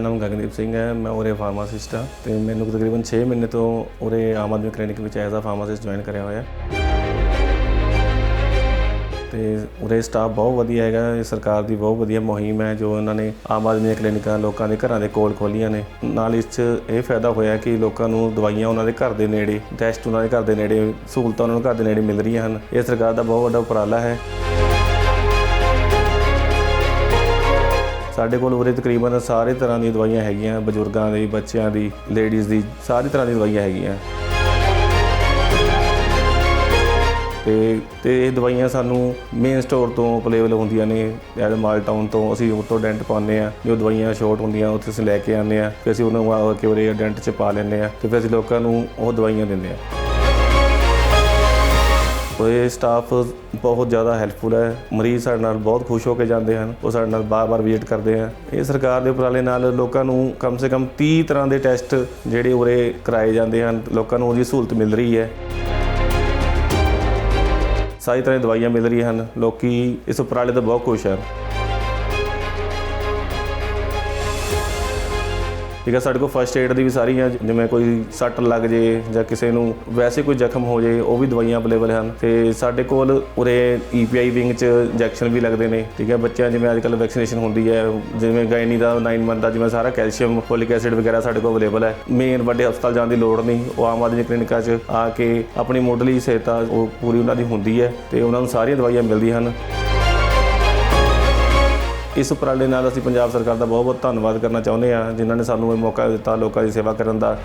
ਨਾਮ ਗਗਨਦੀਪ ਸਿੰਘ ਹੈ, ਮੈਂ ਉਰੇ ਫਾਰਮਾਸਿਸਟ ਹਾਂ ਤੇ ਮੈਨੂੰ ਤਕਰੀਬਨ 6 ਮਹੀਨੇ ਤੋਂ ਉਰੇ ਆਮ ਆਦਮੀ ਕਲੀਨਿਕ ਵਿੱਚ ਐਜ਼ ਆ ਫਾਰਮਾਸਿਸਟ ਜੁਆਇਨ ਕਰਿਆ ਹੋਇਆ। ਤੇ ਉਰੇ ਸਟਾਫ ਬਹੁਤ ਵਧੀਆ ਹੈਗਾ, ਇਹ ਸਰਕਾਰ ਦੀ ਬਹੁਤ ਵਧੀਆ ਮੁਹਿੰਮ ਹੈ ਜੋ ਇਹਨਾਂ ਨੇ ਆਮ ਆਦਮੀ ਦੀਆਂ ਕਲੀਨਿਕਾਂ, ਲੋਕਾਂ ਦੇ ਘਰਾਂ ਦੇ ਕੋਲ ਖੋਲੀਆਂ ਨੇ। ਨਾਲ ਇਸ 'ਚ ਇਹ ਫਾਇਦਾ ਹੋਇਆ ਕਿ ਲੋਕਾਂ ਨੂੰ ਦਵਾਈਆਂ ਉਹਨਾਂ ਦੇ ਘਰ ਦੇ ਨੇੜੇ ਟੈਸਟ ਉਹਨਾਂ ਦੇ ਘਰ ਦੇ ਨੇੜੇ ਸਹੂਲਤਾਂ ਉਹਨਾਂ ਨੂੰ ਘਰ ਦੇ ਨੇੜੇ ਮਿਲ ਰਹੀਆਂ ਹਨ। ਇਹ ਸਰਕਾਰ ਦਾ ਬਹੁਤ ਵੱਡਾ ਉਪਰਾਲਾ ਹੈ। ਸਾਡੇ ਕੋਲ ਉਰੇ ਤਕਰੀਬਨ ਸਾਰੇ ਤਰ੍ਹਾਂ ਦੀਆਂ ਦਵਾਈਆਂ ਹੈਗੀਆਂ, ਬਜ਼ੁਰਗਾਂ ਦੀ, ਬੱਚਿਆਂ ਦੀ ਲੇਡੀਜ਼ ਦੀ, ਸਾਰੀ ਤਰ੍ਹਾਂ ਦੀ ਦਵਾਈਆਂ ਹੈਗੀਆਂ। ਤੇ ਤੇ ਇਹ ਦਵਾਈਆਂ ਸਾਨੂੰ ਮੇਨ ਸਟੋਰ ਤੋਂ ਅਵੇਲੇਬਲ ਹੁੰਦੀਆਂ ਨੇ ਐਡ ਮਾਲ ਟਾਊਨ ਤੋਂ ਅਸੀਂ ਉੱਥੋਂ ਡੈਂਟ ਪਾਉਂਦੇ ਆ ਜੋ ਦਵਾਈਆਂ ਸ਼ਾਰਟ ਹੁੰਦੀਆਂ, ਉੱਥੇ ਅਸੀਂ ਲੈ ਕੇ ਆਉਂਦੇ ਆ ਫਿਰ ਅਸੀਂ ਉਹਨਾਂ ਨੂੰ ਆ ਕੇ ਉਰੇ ਡੈਂਟ 'ਚ ਪਾ ਲੈਂਦੇ ਆ ਤੇ ਫਿਰ ਅਸੀਂ ਲੋਕਾਂ ਨੂੰ ਉਹ ਦਵਾਈਆਂ ਦਿੰਦੇ ਆ ਇਹ ਸਟਾਫ ਬਹੁਤ ਜ਼ਿਆਦਾ ਹੈਲਪਫੁਲ ਹੈ। ਮਰੀਜ਼ ਸਾਡੇ ਨਾਲ ਬਹੁਤ ਖੁਸ਼ ਹੋ ਕੇ ਜਾਂਦੇ ਹਨ, ਉਹ ਸਾਡੇ ਨਾਲ ਬਾਰ-ਬਾਰ ਵਿਜ਼ਿਟ ਕਰਦੇ ਆ। ਇਹ ਸਰਕਾਰ ਦੇ ਉਪਰਾਲੇ ਨਾਲ ਲੋਕਾਂ ਨੂੰ ਕਮ ਸੇ ਕਮ 30 ਤਰ੍ਹਾਂ ਦੇ ਟੈਸਟ ਜਿਹੜੇ ਉਰੇ ਕਰਾਏ ਜਾਂਦੇ ਹਨ, ਲੋਕਾਂ ਨੂੰ ਉਹਦੀ ਸਹੂਲਤ ਮਿਲ ਰਹੀ ਹੈ। ਸਾਰੀ ਤਰ੍ਹਾਂ ਦੀ ਦਵਾਈਆਂ ਮਿਲ ਰਹੀਆਂ ਹਨ, ਲੋਕੀ ਇਸ ਉਪਰਾਲੇ ਤੋਂ ਬਹੁਤ ਖੁਸ਼ ਹਨ। ਠੀਕ ਹੈ ਸਾਡੇ ਕੋਲ ਫਸਟ ਏਡ ਦੀ ਵੀ ਸਾਰੀਆਂ ਜਿਵੇਂ ਕੋਈ ਸੱਟ ਲੱਗ ਜੇ ਜਾਂ ਕਿਸੇ ਨੂੰ ਵੈਸੇ ਕੋਈ ਜ਼ਖਮ ਹੋ ਜੇ, ਉਹ ਵੀ ਦਵਾਈਆਂ ਅਵੇਲੇਬਲ ਹਨ। ਤੇ ਸਾਡੇ ਕੋਲ ਉਰੇ ਈਪੀਆਈ ਵਿੰਗ ਚ ਇੰਜੈਕਸ਼ਨ ਵੀ ਲੱਗਦੇ ਨੇ, ਠੀਕ ਹੈ ਬੱਚਿਆਂ ਜਿਵੇਂ ਅੱਜ ਕੱਲ੍ਹ ਵੈਕਸੀਨੇਸ਼ਨ ਹੁੰਦੀ ਹੈ, ਜਿਵੇਂ ਗਾਇਨੀ ਦਾ 9 ਮੰਥ ਦਾ, ਜਿਵੇਂ ਸਾਰਾ ਕੈਲਸ਼ੀਅਮ ਫੋਲਿਕ ਐਸਿਡ ਵਗੈਰਾ ਸਾਡੇ ਕੋਲ ਅਵੇਲੇਬਲ ਹੈ। ਮੇਨ ਵੱਡੇ ਹਸਪਤਾਲ ਜਾਣ ਦੀ ਲੋੜ ਨਹੀਂ, ਉਹ ਆਮ ਆਦਮੀ ਕਲੀਨਿਕਾਂ 'ਚ ਆ ਕੇ ਆਪਣੀ ਮੁੱਢਲੀ ਸਹਾਇਤਾ ਉਹ ਪੂਰੀ ਉਹਨਾਂ ਦੀ ਹੁੰਦੀ ਹੈ, ਤੇ ਉਹਨਾਂ ਨੂੰ ਸਾਰੀਆਂ ਦਵਾਈਆਂ ਮਿਲਦੀਆਂ ਹਨ। ਇਸ ਉਪਰਾਲੇ ਨਾਲ ਅਸੀਂ ਪੰਜਾਬ ਸਰਕਾਰ ਦਾ ਬਹੁਤ ਬਹੁਤ ਧੰਨਵਾਦ ਕਰਨਾ ਚਾਹੁੰਦੇ ਹਾਂ, ਜਿਨ੍ਹਾਂ ਨੇ ਸਾਨੂੰ ਇਹ ਮੌਕਾ ਦਿੱਤਾ ਲੋਕਾਂ ਦੀ ਸੇਵਾ ਕਰਨ ਦਾ।